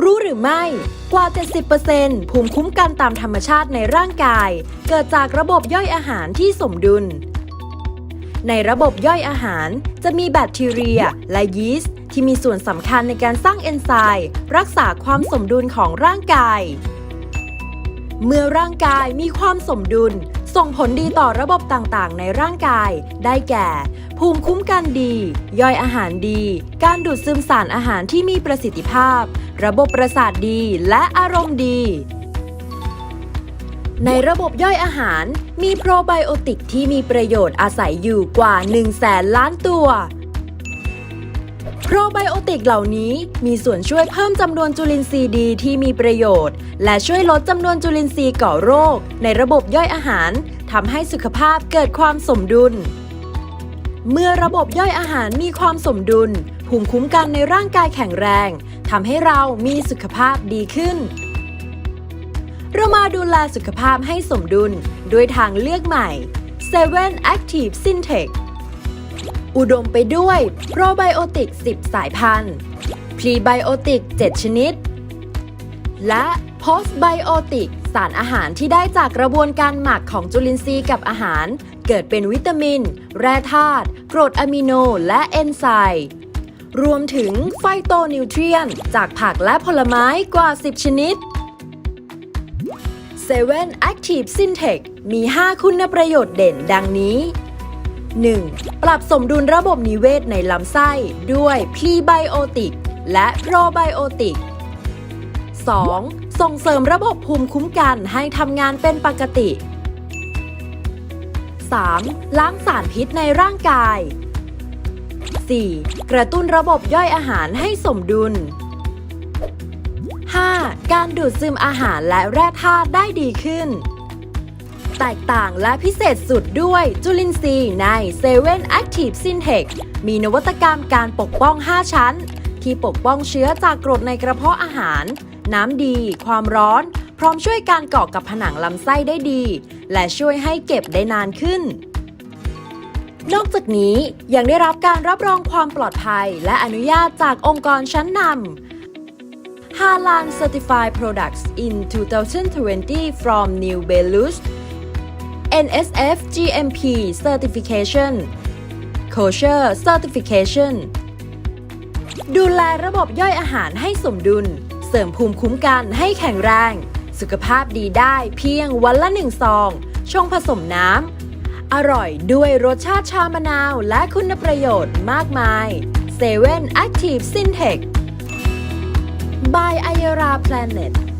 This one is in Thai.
รู้หรือไม่ กว่า 70%ภูมิคุ้มกันตามธรรมชาติในร่างกาย เกิดจากระบบย่อยอาหารที่สมดุล ในระบบย่อยอาหารจะมีแบคทีเรียและยีสต์ที่มีส่วนสำคัญในการสร้างเอนไซม์รักษาความสมดุลของร่างกาย เมื่อร่างกายมีความสมดุล ส่งผลดีต่อระบบต่างๆ ในร่างกาย ได้แก่ ภูมิคุ้มกันดี ย่อยอาหารดี การดูดซึมสารอาหารที่มีประสิทธิภาพ ระบบประสาทดีและอารมณ์ดี ในระบบย่อยอาหารมีโปรไบโอติกที่มีประโยชน์อาศัยอยู่กว่า1 0 0 0 0แสนล้านตัว โปรไบโอติกเหล่านี้มีส่วนช่วยเพิ่มจำนวนจุลินทรีย์ดีที่มีประโยชน์ และช่วยลดจำนวนจุลินทรีย์ก่อโรค ในระบบย่อยอาหารทำให้สุขภาพเกิดความสมดุลเมื่อระบบย่อยอาหารมีความสมดุล ภูมิคุ้มกันในร่างกายแข็งแรงทำให้เรามีสุขภาพดีขึ้น เรามาดูแลสุขภาพให้สมดุลด้วยทางเลือกใหม่7 Active Syntec อุดมไปด้วยโปรไบโอติก 10 สายพันธุ์พรีไบโอติก 7 ชนิด และโพสไบโอติก สารอาหารที่ได้จากกระบวนการหมักของจุลินทรีย์กับอาหาร เกิดเป็นวิตามิน แร่ธาตุกรดอะมิโนและเอนไซม์ รวมถึงไฟโตนิวเทรียน จากผักและผลไม้กว่า 10 ชนิด 7 Active Syntec มี 5 คุณประโยชน์เด่นดังนี้ 1. ปรับสมดุลระบบนิเวศในลำไส้ ด้วยพรีไบโอติก และโปรไบโอติก 2. ส่งเสริมระบบภูมิคุ้มกันให้ทำงานเป็นปกติ 3. ล้างสารพิษในร่างกาย 4. กระตุ้นระบบย่อยอาหารให้สมดุล 5. การดูดซึมอาหารและแร่ธาตุได้ดีขึ้น แตกต่างและพิเศษสุดด้วยจุลินทรีย์ใน7 Active Syntec มีนวัตกรรมการปกป้อง 5 ชั้น ที่ปกป้องเชื้อจากกรดในกระเพาะอาหาร น้ำดี ความร้อน พร้อมช่วยการเกาะกับผนังลำไส้ได้ดี และช่วยให้เก็บได้นานขึ้น นอกจากนี้ยังได้รับการรับรองความปลอดภัย และอนุญาตจากองค์กรชั้นนำ Halal Certified Products in 2020 from New Belarus NSF GMP Certification Kosher Certification ดูแลระบบย่อยอาหารให้สมดุล เสริมภูมิคุ้มกันให้แข็งแรง สุขภาพดีได้เพียงวันละหนึ่งซอง ชงผสมน้ำ อร่อยด้วยรสชาติชามะนาวและคุณประโยชน์มากมาย7 Active Syntec by Ayara Planet